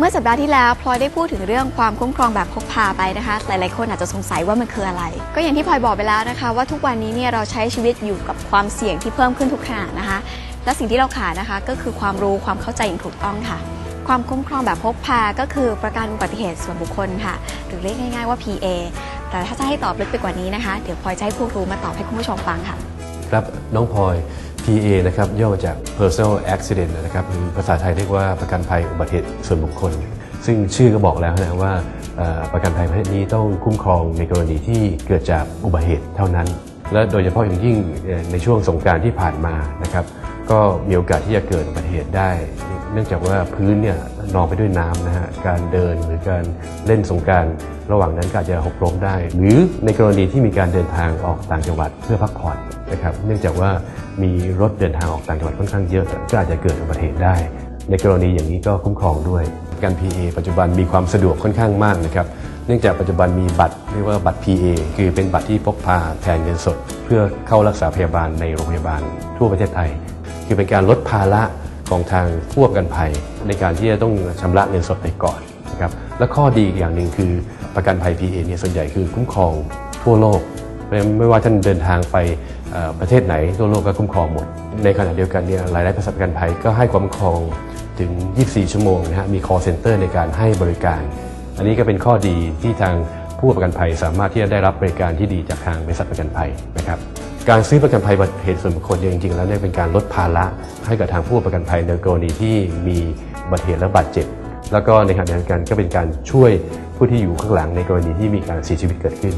เมื่อสัปดาห์ที่แล้วพลอยได้พูดถึงเรื่องความคุ้มครองแบบพกพาไปนะคะ หลายๆ คนอาจจะสงสัยว่ามันคืออะไร ก็อย่างที่พลอยบอกไปแล้วนะคะ ว่าทุกวันนี้เนี่ยเราใช้ชีวิตอยู่กับความเสี่ยงที่เพิ่มขึ้นทุกขณะนะคะ และสิ่งที่เราขาดนะคะ ก็คือความรู้ความเข้าใจอย่างถูกต้องค่ะ ความคุ้มครองแบบพกพาก็คือประกันอุบัติเหตุส่วนบุคคลค่ะ หรือเรียกง่าย ๆ ว่า PA แต่ถ้าจะให้ตอบลึกไปกว่านี้นะคะ เดี๋ยวพลอยจะให้ผู้รู้มาตอบให้คุณผู้ชมฟังค่ะ ครับน้องพลอย PA นะครับย่อมาจาก personal accident นะครับหรือภาษาไทยเรียกว่าประกันภัยอุบัติเหตุส่วนบุคคล ซึ่งชื่อก็บอกแล้วนะว่าประกันภัยประเภทนี้ต้องคุ้มครองในกรณีที่เกิดจากอุบัติเหตุเท่านั้น และโดยเฉพาะอย่างยิ่งในช่วงสงการที่ผ่านมานะครับก็มีโอกาสที่จะเกิดอุบัติเหตุได้ เนื่องจากว่าพื้นเนี่ยนองไปด้วยน้ำนะฮะการเดินหรือการเล่นสงการระหว่างนั้นก็อาจจะหกล้มได้ หรือในกรณีที่มีการเดินทางออกต่างจังหวัดเพื่อพักผ่อน นะครับเนื่องจากว่ามีรถเดินทางออกต่างจังหวัดค่อนข้างเยอะก็อาจจะเกิดอุบัติเหตุได้ ในกรณีอย่างนี้ก็คุ้มครองด้วย การ PA ปัจจุบันมีความสะดวกค่อนข้างมากนะครับเนื่องจากปัจจุบันมีบัตรเรียกว่าบัตร PA คือเป็นบัตรที่พกพาแทนเงินสด เพื่อเข้ารักษาพยาบาลในโรงพยาบาล ทั่วประเทศไทย คือเป็นการลดภาระของทางผู้ประกันภัย ในการที่จะต้องชำระเงินสดไปก่อนนะครับและข้อดีอีกอย่างหนึ่งคือประกันภัย PA เนี่ยส่วนใหญ่คือคุ้มครองทั่วโลกเพราะฉะนั้นไม่ว่าท่านเดินทางไป ประเทศไหนทั่วโลกก็คุ้มครองหมด ในขณะเดียวกันเนี่ยหลายๆบริษัทประกันภัยก็ให้ความคุ้มครองถึง 24 ชั่วโมงนะฮะมี call center ในการให้บริการ อันนี้ก็เป็นข้อดีที่ทางผู้ประกันภัยสามารถที่จะได้รับบริการที่ดีจากทางบริษัทประกันภัยนะครับการซื้อประกันภัยบัติเหตุส่วนบุคคลจริงๆแล้วเนี่ยเป็นการลดภาระให้กับทางผู้ประกันภัยในกรณีที่มีบัติเหตุและบาดเจ็บ แล้วก็ในขณะเดียวกันก็เป็นการช่วยผู้ที่อยู่ข้างหลังในกรณีที่มีการเสียชีวิตเกิดขึ้น